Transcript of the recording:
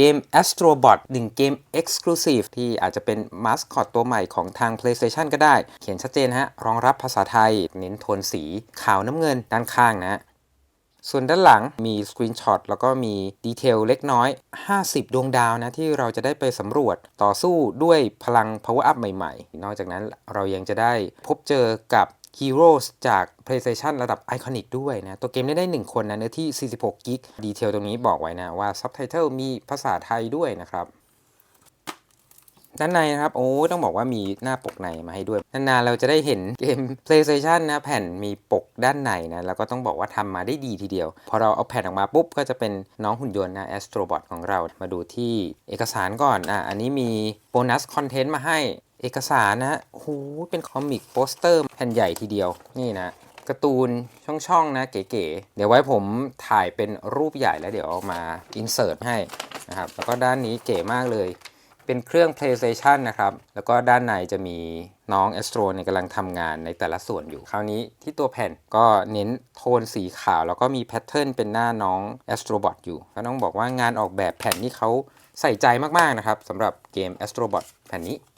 เกม Astrobot หนึ่งเกม Exclusive ที่อาจจะเป็นมาสคอตตัวใหม่ของทาง PlayStation ก็ได้ เขียนชัดเจนฮะ รองรับภาษาไทย เน้นโทนสีขาวน้ำเงินด้านข้างนะส่วนด้านหลังมีสกรีนช็อตแล้วก็มีดีเทลเล็กน้อย 50 ดวงดาวนะ ที่เราจะได้ไปสำรวจต่อสู้ด้วยพลัง power up ใหม่ๆ นอกจากนั้นเรายังจะได้พบเจอกับ Heroes จาก PlayStation ระดับไอคอนิกด้วยนะ ตัวเกมได้ได้ 1 คนนะเนื้อที่ 46 กิกดีเทลตรงนี้บอกไว้นะว่า Subtitle มีภาษาไทยด้วยนะครับด้านในนะครับ โอ้ต้องบอกว่ามีหน้าปกในมาให้ด้วย นานๆเราจะได้เห็นเกม PlayStation นะ แผ่นมีปกด้านในนะ แล้วก็ต้องบอกว่าทำมาได้ดีทีเดียว พอเราเอาแผ่นออกมาปุ๊บ ก็จะเป็นน้องหุ่นยนต์นะ Astrobot ของเรา มาดูที่เอกสารก่อน อะ อันนี้มีโบนัสคอนเทนต์มาให้ เอกสารนะโอ้โหเป็นคอมิกโปสเตอร์แผ่นใหญ่ทีเดียวนี่นะการ์ตูนช่องๆนะเก๋ๆเดี๋ยวไว้ผมถ่ายเป็นรูปใหญ่แล้วเดี๋ยวเอามาอินเสิร์ตให้นะครับแล้วก็ด้านนี้เก๋มากเลย เป็นเครื่อง PlayStation นะครับ แล้วก็ด้านในจะมีน้อง Astro เนี่ยกำลังทำงานในแต่ละส่วนอยู่ คราวนี้ที่ตัวแผ่นก็เน้นโทนสีขาว แล้วก็มีแพทเทิร์นเป็นหน้าน้อง Astrobot อยู่ก็ต้องบอกว่างานออกแบบแผ่นนี้เขาใส่ใจมากๆนะครับสำหรับเกม Astrobot แผ่นนี้